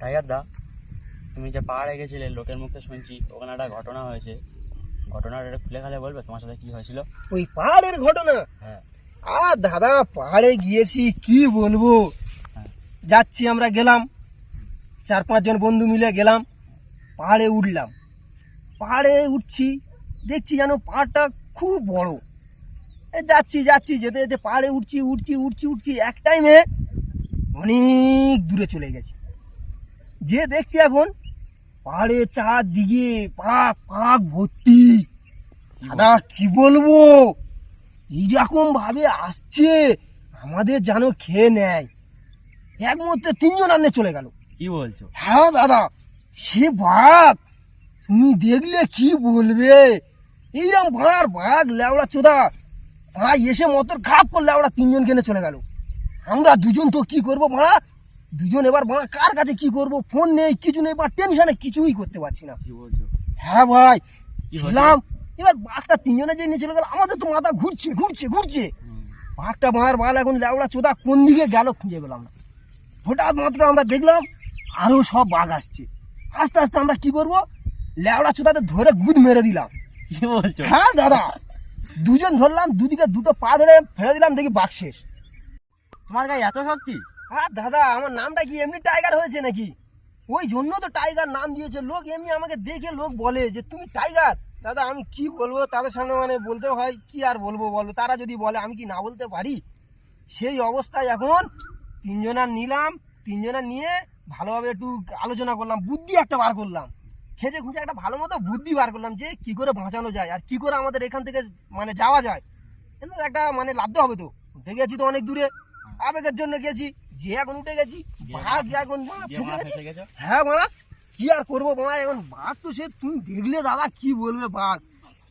Tiger দা তুমি যে পাহাড়ে গেছিলে লোকের মুখে শুনছি ওখানে একটা ঘটনা হয়েছে। ঘটনাটা খুলে খালে বলবে তোমার সাথে কি হয়েছিল? ওই পাহাড়ের ঘটনা? হ্যাঁ। আর দাদা পাহাড়ে গিয়েছি কি বলব? হ্যাঁ। যাচ্ছি আমরা গেলাম। চার পাঁচজন বন্ধু মিলে গেলাম। পাহাড়ে উঠলাম। পাহাড়ে উঠছি দেখছি যেন পাহাড়টা খুব বড়। যাচ্ছি যাচ্ছি যেতে যেতে পাহাড়ে উঠছি উঠছি উঠছি উঠছি। এক টাইমে অনেক দূরে চলে গেছি। যে দেখছি এখন পাহাড়ের চারদিকে পাক পাক ভর্তি। দাদা কি বলব? এইরকম ভাবে আসছে আমাদের যেন খেয়ে নেয়। এক মুহূর্তে তিনজন আনে চলে গেল। কি বলছো? হ্যাঁ দাদা সে বাঘ। তুমি দেখলে কি বলবে? এইরকম ভাড়ার বাঘ লেওড়া চোদা। ভাড়া এসে মতর খাপ করে লেওড়া তিনজন কেনে চলে গেল। আমরা দুজন তো কি করব ভাড়া দুজন এবার ভাড়া কার কাছে কি করব? ফোন নেই কিছু নেই বা টেনশনে কিছুই করতে পারছি না। কি বলছো? হ্যাঁ ভাই ছিলাম। এবার বাঘটা তিনজনে যে নিয়ে চলে গেল আমাদের তো মাথা ঘুরছে ঘুরছে ঘুরছে। বাঘটা মার বাল এখন লেওড়া চোদা কোন দিকে গেল খুঁজে পেলাম না। হঠাৎ মাত্র আমরা দেখলাম আরও সব বাঘ আসছে। আস্তে আস্তে আমরা কি করব? লেওড়া চোদাতে ধরে গুদ মেরে দিলাম। হ্যাঁ দাদা দুজন ধরলাম দুদিকে দুটো পা ধরে ফেলে দিলাম দেখি বাঘ শেষ। তোমার গায়ে এত শক্তি? হ্যাঁ দাদা, আমার নামটা কি এমনি টাইগার হয়েছে নাকি? ওই জন্য তো টাইগার নাম দিয়েছে। লোক এমনি আমাকে দেখে লোক বলে যে, তুমি টাইগার দাদা, আমি কি বলব? তাদের সামনে মানে বলতে হয়, কি আর বলব বলো? তারা যদি বলে, আমি কি না বলতে পারি? সেই অবস্থায় এখন তিনজনা নিলাম। তিনজনা নিয়ে ভালোভাবে একটু আলোচনা করলাম, বুদ্ধি একটা বার করলাম। খেজে খুঁজে একটা ভালো মতো বুদ্ধি বার করলাম যে, কি করে বাঁচানো যায় আর কি করে আমাদের এখান থেকে মানে যাওয়া যায়। একটা মানে লাভ হবে তো। গেছি তো অনেক দূরে। আবেগের জন্য গেছি। যে এখন উঠে গেছি এখন ফেসে গেছে। হ্যাঁ মারা কি আর করব মারা এখন বাঘ তো সে তুমি দেখলে দাদা কি বলবে বাঘ?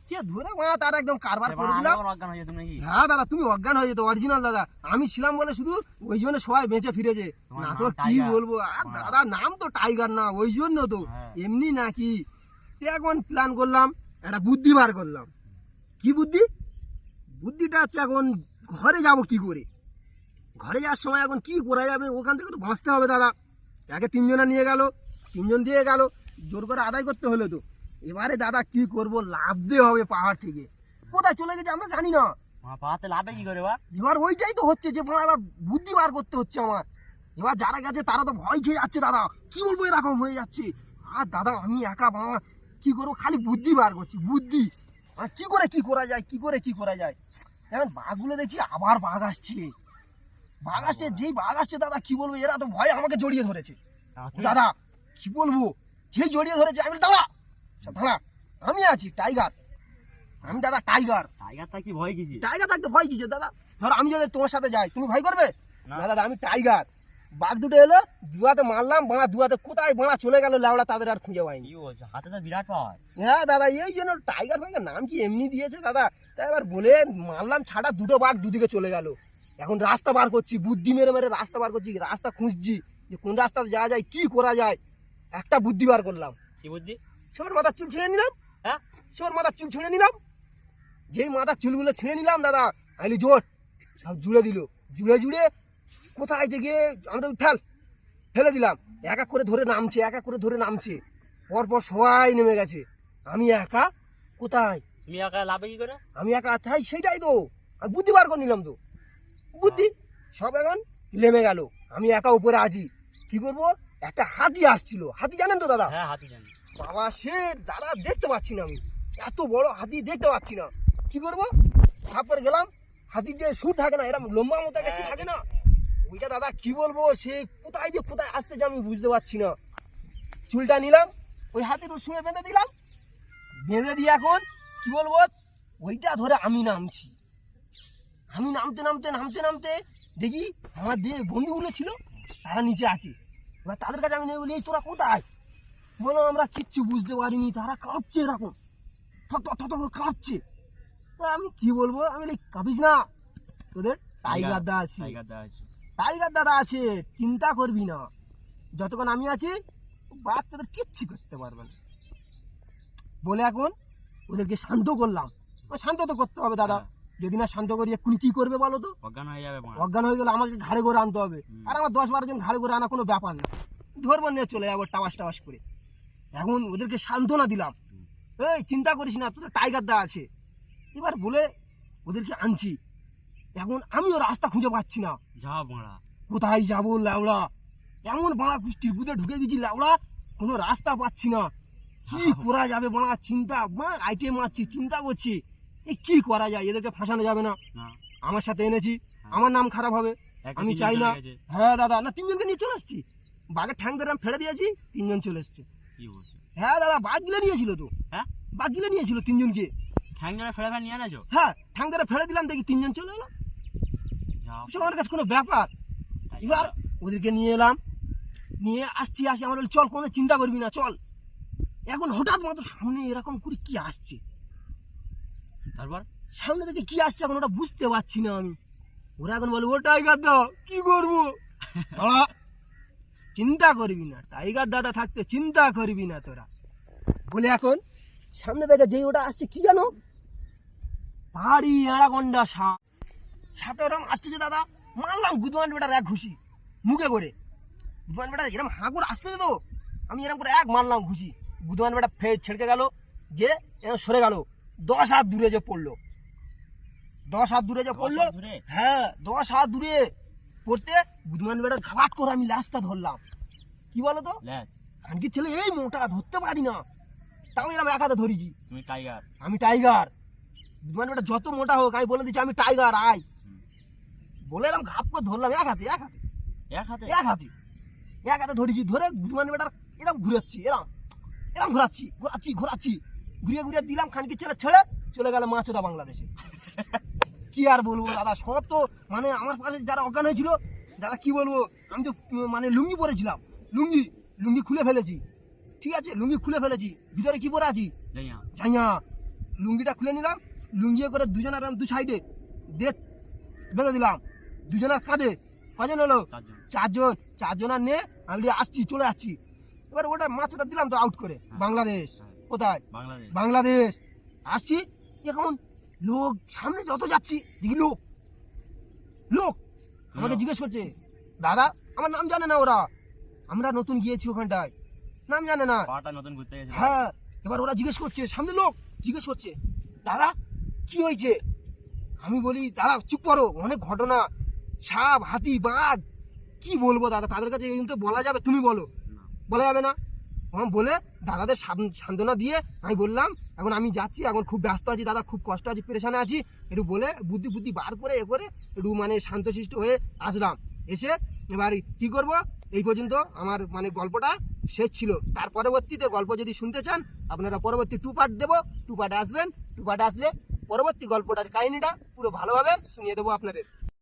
কে ধরে মারা তার একদম কারবার করে দিলাম। হয়ে হ্যাঁ দাদা তুমি অজ্ঞান হয়ে যেত অরিজিনাল দাদা। আমি ছিলাম বলে শুধু ওই জন্য সবাই বেঁচে ফিরেছে। না তো কি বলব? আর দাদা নাম তো টাইগার না ওই জন্য তো। হ্যাঁ। এমনি নাকি এখন প্ল্যান করলাম একটা বুদ্ধি বার করলাম। কি বুদ্ধি? বুদ্ধিটা হচ্ছে এখন ঘরে যাব কি করে? ঘরে যাওয়ার সময় এখন কি করা যাবে? ওখান থেকে তো বাঁচতে হবে দাদা। একে তিনজনা নিয়ে গেল তিনজন দিয়ে গেল। জোর করে আদায় করতে হলো তো। এবারে দাদা কি করব? লাভ দিয়ে হবে পাহাড় থেকে। কোথায় চলে গেছে আমরা জানি না। পাহাড়তে লাভে কি করে এবার ওইটাই তো হচ্ছে যে এবার বুদ্ধি বার করতে হচ্ছে আমার। এবার যারা গেছে তারা তো ভয় খেয়ে যাচ্ছে দাদা। কি বলব এরকম হয়ে যাচ্ছে? আর দাদা আমি একা বাবা কি করব? খালি বুদ্ধি বার করছি বুদ্ধি। আর কি করে কি করা যায়? কি করে কি করা যায়? এখন বাঘগুলো দেখছি আবার বাঘ আসছে। বাঘ আসছে যেই বাঘ আসছে দাদা কি বলব এরা তো ভয় আমাকে জড়িয়ে ধরেছে। দাদা কি বলব? যেই জড়িয়ে ধরেছে আমি দাদা দাঁড়া আমি আছি টাইগার। আমি দাদা টাইগার। টাইগারটা কি ভয় কিছু টাইগার থাকতে ভয় কিসে দাদা? ধর আমি যদি তোমার সাথে যাই তুমি ভয় করবে? না। দাদা আমি টাইগার। বাঘ দুটো এলো দুয়াতে মারলাম বাঁড়া দুয়াতে কোথায় বাঁড়া চলে গেল লেওড়া তাদের আর খুঁজে পাইনি হাতে তো বিরাট পাওয়ার হ্যাঁ দাদা এই জন্য টাইগার ফাইগার নাম কি এমনি দিয়েছে দাদা? তাই এবার বলে মারলাম ছাড়া দুটো বাঘ দুদিকে চলে গেল। এখন রাস্তা বার করছি বুদ্ধি মেরে মেরে রাস্তা বার করছি রাস্তা খুঁজছি যে কোন রাস্তাতে যাওয়া যায় কি করা যায় একটা বুদ্ধি বার করলাম। কি বুদ্ধি? সবার মাথার চুল ছিঁড়ে নিলাম। হ্যাঁ? সবার মাথার চুল ছিঁড়ে নিলাম। যেই মাথার চুলগুলো ছিঁড়ে নিলাম দাদা আইলি জোর সব জুড়ে দিল। জুড়ে জুড়ে কোথায় থেকে আমরা ফেল ফেলে দিলাম। এক এক করে ধরে নামছে এক এক করে ধরে নামছে। পরপর সবাই নেমে গেছে। আমি একা কোথায়? তুমি একা লাভে কি করে? আমি একা তাই সেইটাই তো। আমি বুদ্ধি বার করে নিলাম তো। বুদ্ধি সব এখন নেমে গেল। আমি একা উপরে আছি। কি করব? একটা হাতি আসছিল। হাতি জানেন তো দাদা? হ্যাঁ হাতি জানি। বাবা সে দাদা দেখতে পাচ্ছি না আমি। এত বড় হাতি দেখতে পাচ্ছি না। কি করব? তারপরে গেলাম। হাতি যে সুর থাকে না এরকম লম্বা মতো একটা কি থাকে না? ওইটা দাদা কি বলব? সে কোথায় যে কোথায় আসতে যে আমি বুঝতে পারছি না। চুলটা নিলাম ওই হাতির শুনে বেঁধে দিলাম। বেঁধে দিয়ে এখন কি বলব? ওইটা ধরে আমি নামছি। আমি নামতে নামতে নামতে নামতে দেখি আমার যে বন্ধুগুলো ছিল তারা নিচে আছে। এবার তাদের কাছে আমি নেই বলি "এই তোরা কোথায়? বলো আমরা কিচ্ছু বুঝতে পারিনি তারা কাঁপছে এরকম। থত থত কাঁপছে। আমি কি বলব? আমি কাঁপিস না। তোদের টাইগার দা আছে। টাইগার দেওয়া আছে। টাইগার দাদা আছে চিন্তা করবি না। যতক্ষণ আমি আছি বাঘ তোদের কিচ্ছু করতে পারবে না। বলে এখন ওদেরকে শান্ত করলাম। শান্ত তো করতে হবে দাদা। হ্যাঁ। যদি না শান্ত করি এক্ষুনি কি করবে বলো তো? অজ্ঞান হয়ে যাবে অজ্ঞান হয়ে গেলে আমাকে ঘাড়ে করে আনতে হবে। আর আমার দশ বারো জন ঘাড়ে করে আনা কোনো ব্যাপার না। ধরবো নিয়ে চলে যাব টাওয়াস টাওয়াস করে। এখন ওদেরকে সান্ত্বনা দিলাম। এই চিন্তা করিস না তোদের টাইগার দা আছে। এবার বলে ওদেরকে আনছি। এখন আমিও রাস্তা খুঁজে পাচ্ছি না। যা বাড়া। কোথায় যাব লাউড়া এমন বাড়া কুষ্টির বুধে ঢুকে গেছি লাউড়া কোনো রাস্তা পাচ্ছি না। কি করা যাবে বাড়া? চিন্তা মা আইটেম মারছি চিন্তা করছি। এই কি করা যায়? এদেরকে ফাঁসানো যাবে না। আমার সাথে এনেছি। আমার নাম খারাপ হবে। আমি চাই না। হ্যাঁ দাদা। না তিনজনকে নিয়ে চলে এসছি। বাঘের ঠ্যাং ধরে আমি ফেলে দিয়েছি তিনজন চলে এসছে। হ্যাঁ দাদা বাঘ গিলে নিয়েছিল তো। হ্যাঁ? বাঘ গিলে নিয়েছিল তিনজনকে। ঠ্যাং ধরে ফেলে ফেলে নিয়ে এনেছো? হ্যাঁ ঠ্যাং ধরে ফেলে দিলাম দেখি তিনজন চলে এলো। আমার কাছে কোনো ব্যাপার। এবার ওদেরকে নিয়ে এলাম। নিয়ে আসছি আসি। আমার চল কোনো চিন্তা করবি না চল। এখন হঠাৎ মাত্র সামনে এরকম করে কি আসছে? তারপর সামনে থেকে কি আসছে এখন ওটা বুঝতে পারছি না আমি। ওরা এখন বলে, ও টাইগার দাও কি করব। চিন্তা করবি না টাইগার দাদা থাকতে চিন্তা করবি না তোরা। বলে এখন সামনে থেকে যেই ওটা আসছে, কি জানো? ভারী অ্যানাকন্ডা সাপ। সাপটা ওরকম আসতেছে দাদা, মারলাম গুদমান বেটার এক ঘুষি, মুখে করে। গুদমান বেটা এরকম হাঁ করে আসতেছে তো, আমি এরকম করে এক মারলাম ঘুষি। গুদমান বেটা ফের ছেড়কে গেল যে এরকম সরে গেল। দশ হাত দূরে যে পড়ল। দশ হাত দূরে যে পড়ল? হ্যাঁ দশ হাত দূরে পড়তে বুধমান বেটার ঘাট করে আমি লাশটা ধরলাম। কি বলো তো খানকির ছেলে এই মোটা ধরতে পারি না। তাও এরকম এক হাতে ধরেছি। তুমি টাইগার আমি টাইগার বুধমান বেটা যত মোটা হোক আমি বলে দিচ্ছি আমি টাইগার আয়। বলে এরকম ঘাপ করে ধরলাম এক হাতে এক হাতে। এক হাতে? এক হাতে। এক হাতে ধরেছি ধরে বুধমান বেটার এরকম ঘুরাচ্ছি এরকম এরকম ঘোরাচ্ছি ঘোরাচ্ছি ঘোরাচ্ছি। ঘুরিয়ে ঘুরিয়ে দিলাম খানকির ছেলে ছেড়ে চলে গেল মাছটা বাংলাদেশে। কি আর বলব দাদা সব তো মানে আমার পাশে যারা অজ্ঞান হয়েছিল দাদা কি বলব আমি তো মানে লুঙ্গি পরেছিলাম লুঙ্গি লুঙ্গি খুলে ফেলেছি ঠিক আছে? লুঙ্গি খুলে ফেলেছি ভিতরে কি পরে আছি? ঝাইয়া লুঙ্গিটা খুলে নিলাম লুঙ্গি করে দুজনের দু সাইডে দিয়ে বেঁধে দিলাম দুজনের কাঁধে কজন হলো? চারজন। চারজন আর নিয়ে আমি আসছি চলে আসছি। এবার ওটা মাছটা দিলাম তো আউট করে বাংলাদেশ। হ্যাঁ। কোথায়? বাংলাদেশ। আসছি এখন লোক সামনে যত যাচ্ছি দেখি লোক। লোক আমাকে জিজ্ঞেস করছে দাদা আমার নাম জানে না ওরা। আমরা নতুন গিয়েছি ওখানটায়। নাম জানে না। নতুন ঘুরতে হ্যাঁ এবার ওরা জিজ্ঞেস করছে সামনে লোক? জিজ্ঞেস করছে দাদা কি হয়েছে? আমি বলি দাদা চুপ করো অনেক ঘটনা। সাপ হাতি বাঘ কি বলব দাদা তাদের কাছে মুহূর্তে বলা যাবে তুমি বলো। বলা যাবে না? আমার বলে, দাদাদের সান্ত্বনা দিয়ে আমি বললাম, এখন আমি যাচ্ছি, এখন খুব ব্যস্ত আছি, দাদা খুব কষ্ট আছি, পেরেশানে আছি। একটু বলে, বুদ্ধি বুদ্ধি বার করে এ করে একটু মানে শান্তশিষ্ট হয়ে আসলাম। এসে এবার কি করব? এই পর্যন্ত আমার মানে গল্পটা শেষ ছিল। তার পরবর্তীতে গল্প যদি শুনতে চান, আপনারা পরবর্তী টু পার্ট দেবো। টু পার্ট আসবেন। টু পার্ট আসলে পরবর্তী গল্পটা কাহিনীটা পুরো ভালোভাবে শুনিয়ে দেবো আপনাদের।